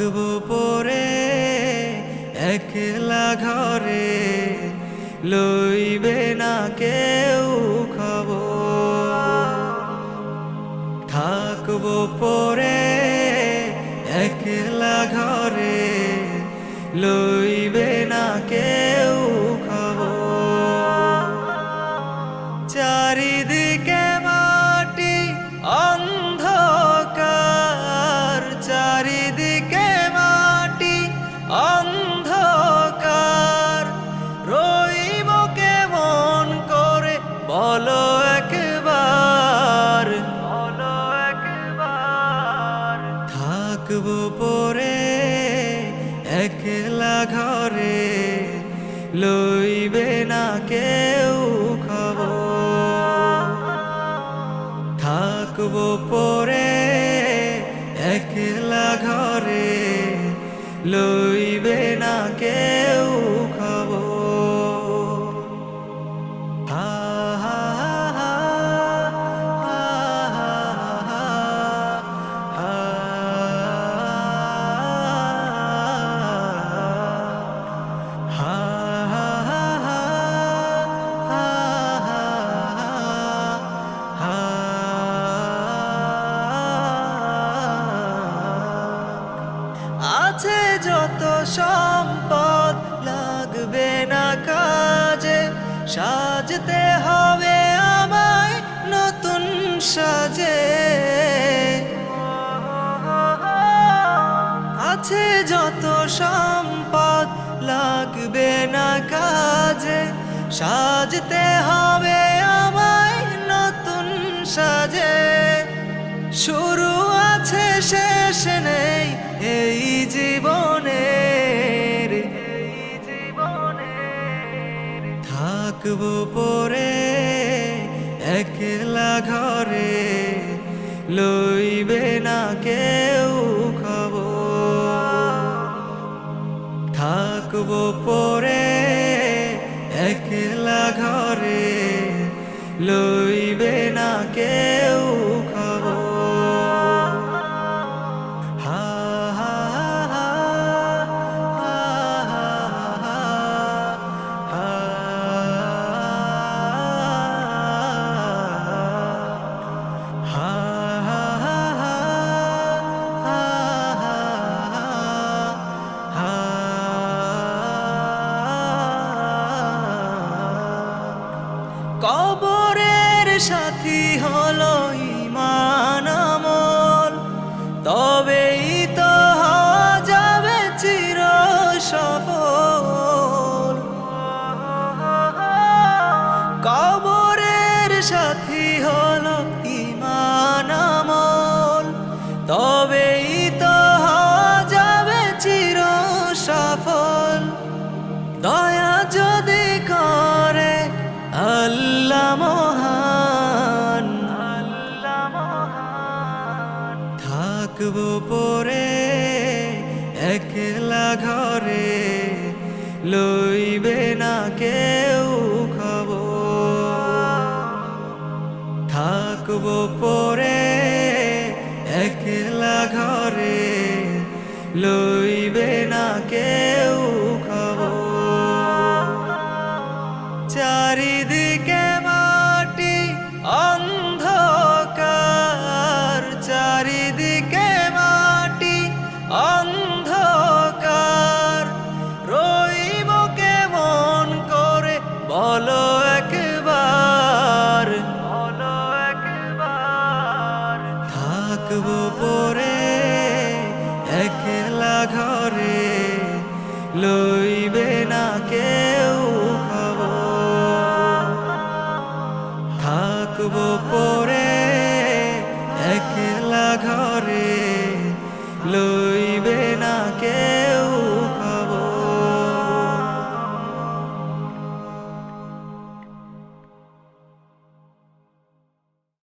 থাকব পরে একলা ঘরে লইবে না কেউ খবর। থাকব পরে একলা ঘরে লইবে লইবে না কেউ খবর। থাকব পরে একলা ঘরে লইবে না কেউ সাজতে হবে আমায় নতুন সাজে। আছে যত সম্পদ, লাগবে না কাজে। সাজতে হবে আমায় নতুন সাজে। থাকব পরে একলা ঘরে লইবে না কেউ সাথী হলো ইমান। একলা ঘরে লইবে না কেউ খবর। থাকব পরে একলা ঘরে লইবে না কেউ খবর। চারিদিকে মাটি অন্ধকার থাকব পরে একলা ঘরে লই